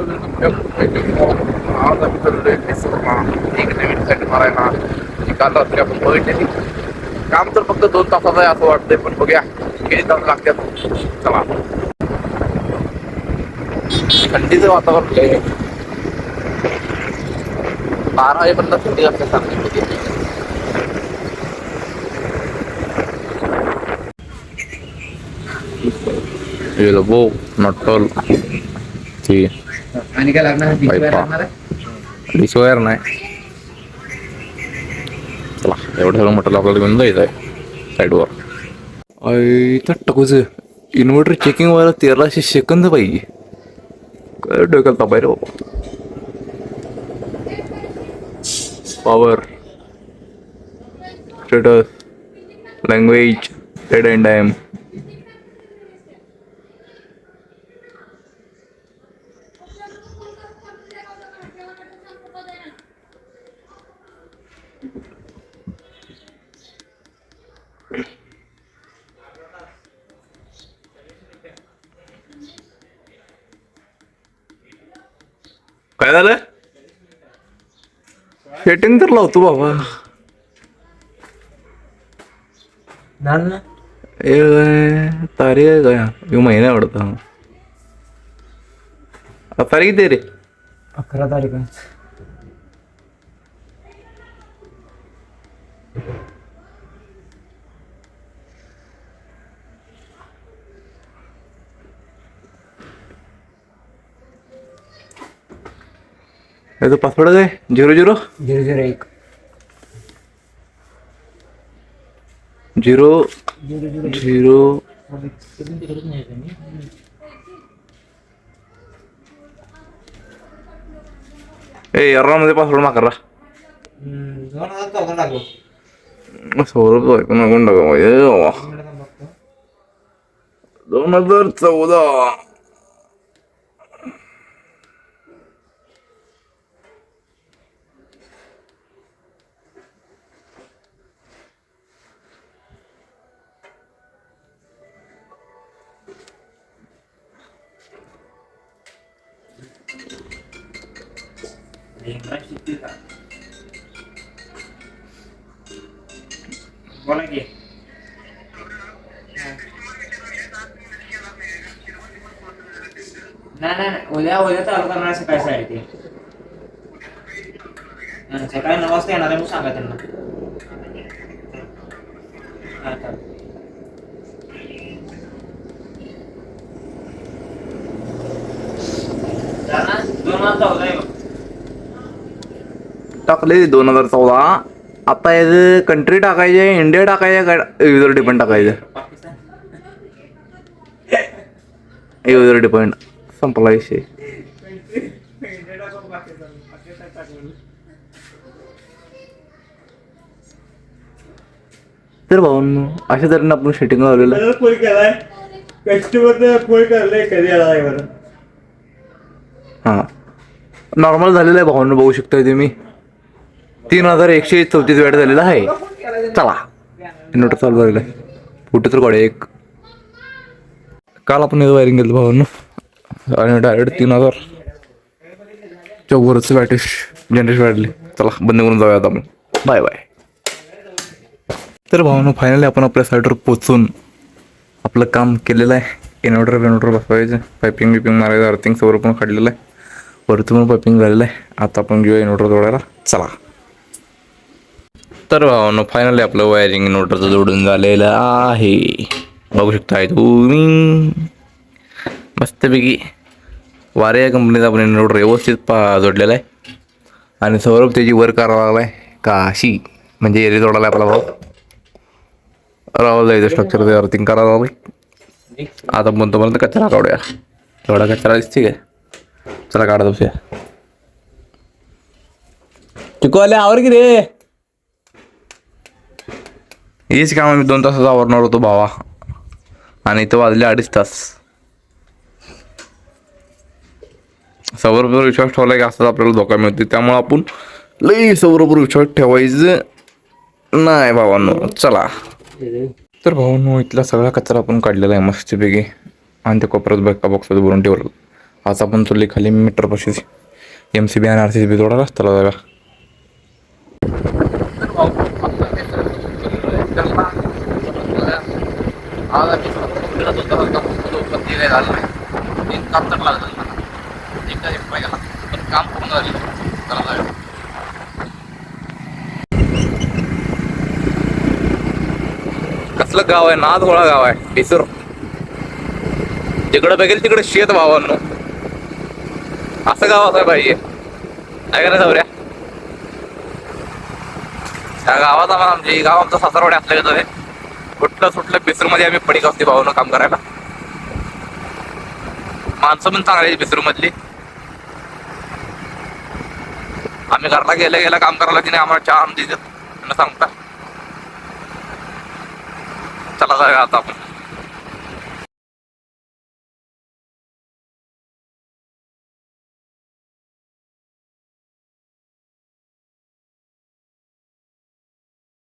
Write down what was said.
आज आम्ही चाललोय एक नवीन मारायला जी काल रात्री आपण बघितलेली काम तर फक्त दोन तासाचं आहे असं वाटतंय पण बघूया किती तास लागतात चला थंडीचं वातावरण आहे. बारा वाजेपर्यंत थंडी असते सांगली Elbow, आणि काय लागणार. पिशव्या लागणार? डिशवेअर नाही. चला एवढं सगळं म्हटलं आपल्याला घेऊन जायचं आहे साईडवर तर टकूच. इन्व्हर्टर चेकिंग व्हायला तेराशे सेकंद पाहिजे. काय डोक्याला तापाय रे बाबा? Power status language date and time काय झालं सेटिंग तर लावतो बाबा झालं ना ए तारीख आहे काय यो महिना आवडता आता तारीख दे रे अकरा तारीख याचा पासवर्ड काय झिरो झिरो? झिरो झिरो एक. झिरो झिरो ए मध्ये पासवर्ड माकरा सौरभ ऐकून ऐकून टाका. दोन हजार चौदा. बोला की नाही नाही नाही. उद्या उद्या चालू करणार आहे सकाळी साडे ते हा, सकाळी नऊ वाजता येणार आहे मग सांगा त्यांना हा, चालेल. झालं ना? दोन वाजता चौदा आहे बघ. टाकले दोन हजार चौदा. आता याचं कंट्री टाकायचे इंडिया टाकायचे काय? युजर डिपेंड टाकायचं. युजर डिपेंड संपला विषय. तर भाऊ अशा तऱ्हेने आपण सेटिंग लावलेलं हा. नॉर्मल झालेलं आहे भाऊनं बघू शकताय तुम्ही. तीन हजार एकशे चौतीस वेळ झालेला आहे. चला इन्व्हर्टर चालू झालेलं आहे कुठे तर कडे एक. काल आपण वायरिंग केलं भावानं. आणि डायरेक्ट तीन हजार. चौवरच बॅटिश जनरेशन वाढली. चला बंद करून जाऊया आता आपण. बाय बाय तर भावानं फायनली आपण आपल्या साईडवर पोचून आपलं काम केलेलं आहे. इन्व्हर्टर विन्व्हर्टर बसवायचं. पायपिंग बिपिंग मारायचं. अर्थिंग सगळं पण काढलेलं आहे. वरती पण पायपिंग झालेलं आहे. आता आपण घेऊया इन्व्हर्टर जोडायला. चला. तर भावानं फायनली आपलं वायरिंग इन्व्हर्टरचं जोडून झालेलं आहे. बघू शकताय तुम्ही मस्तपैकी वारे या कंपनीचा आपण इन्व्हर्टर व्यवस्थित पा जोडलेला आहे. आणि सौरभ त्याची वर करावा लागलाय. काशी. म्हणजे एरी जोडायला आपला भाऊ. राहुल जायचं स्ट्रक्चर ते अर्थिंग करायला लागलं आता पण तुम्हाला कचरा काढूया. थोडा कचरा दिसते काय चला काढा दुसऱ्या चिकू आले आवर की रे? हेच काम मी दोन तासात आवरणार होतो भावा. आणि इथं वाजले अडीच तास. सौरभवर विश्वास ठेवला की असंच आपल्याला धोका मिळते त्यामुळे आपण लई सौरभवर विश्वास ठेवायचं नाही भावांनो. चला. तर भावांनो इथला सगळा कचरा आपण काढलेला आहे मस्तपैकी. आणि त्या कोपऱ्यात बॅका बॉक्स भरून ठेवलं आज आपण चुली खाली मीटरपाशी एम सी बी आणि आर सी बी थोडा रस्त्याला जागा काम पूर्ण झाले कसलं गाव आहे? नादगोळा गाव आहे. बेसूर. जिकडं बघेल तिकडे शेत भावांनो. असं गाव असाय पाहिजे. काय का सवऱ्या? त्या गावात आम्हाला आमची गाव आमचं सासरवाडी असल्या आहे. कुठलं सुटलं बेसूरमध्ये आम्ही पड़ी असते भावानं काम करायला. माणसं पण चांगली बेसूर मधली आम्ही घरला गेल्या गेल्या काम करायला की नाही आम्हाला चहा आमची त्यांना सांगता. चला जाऊया आता आपण.